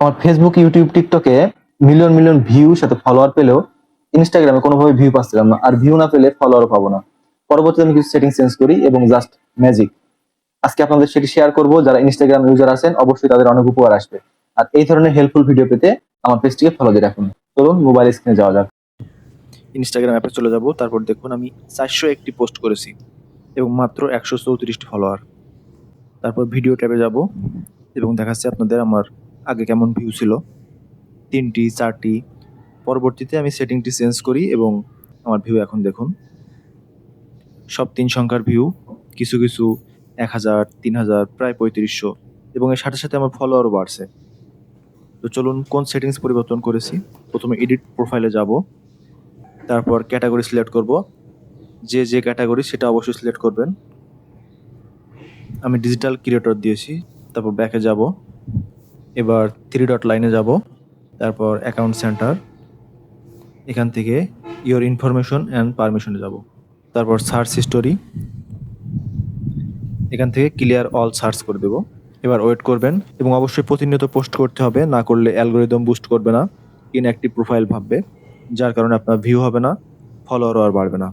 আমার Facebook YouTube টিকটকে million million view সাথে ফলোয়ার পেলেও ইনস্টাগ্রামে কোনোভাবে ভিউ পাচ্ছিলাম না। আর ভিউ না পেলে ফলোয়ারও পাবো না। পরবর্তীতে আমি কিছু সেটিং চেঞ্জ করি এবং জাস্ট ম্যাজিক আজকে আপনাদের সেটি শেয়ার করব। যারা ইনস্টাগ্রাম ইউজার আছেন, অবশ্যই তাদের অনেক উপকার আসবে। আর এই ধরনের হেল্পফুল ভিডিও পেতে আমার পেজটিকে ফলো দিয়ে রাখুন। চলুন মোবাইল স্ক্রিনে যাওয়া যাক। ইনস্টাগ্রাম অ্যাপে চলে যাব। তারপর দেখুন, আমি চারশো একটি পোস্ট করেছি এবং মাত্র একশো চৌত্রিশটি ফলোয়ার তারপর ভিডিও ট্যাবে যাব এবং দেখাচ্ছে আপনাদের আমার আগে কেমন ভিউ ছিল? তিনটি, চারটি। পরবর্তীতে আমি সেটিংটি চেঞ্জ করি এবং আমার ভিউ এখন দেখুন। সব তিন সংখ্যার ভিউ কিছু কিছু এক হাজার, তিন হাজার, প্রায় পঁয়ত্রিশশো এবং এর সাথে সাথে আমার ফলোয়ারও বাড়ছে। তো চলুন কোন সেটিংস পরিবর্তন করেছি? প্রথমে এডিট প্রোফাইলে যাব, তারপর ক্যাটাগরি সিলেক্ট করব। যে যে ক্যাটাগরি সেটা অবশ্যই সিলেক্ট করবেন। আমি ডিজিটাল ক্রিয়েটর দিয়েছি, তারপর ব্যাকে যাব। এবার থ্রি ডট লাইনে যাব, তারপর অ্যাকাউন্ট সেন্টার এখান থেকে ইওর ইনফরমেশন অ্যান্ড পারমিশনে যাব, তারপর সার্চ হিস্টোরি এখান থেকে ক্লিয়ার অল সার্চ করে দেবো, এবার ওয়েট করবেন, এবং অবশ্যই প্রতিনিয়ত পোস্ট করতে হবে, না করলে অ্যালগোরিদম বুস্ট করবে না ইনঅ্যাক্টিভ প্রোফাইল ভাববে, যার কারণে আপনার ভিউ হবে না ফলোয়ারও আর বাড়বে না।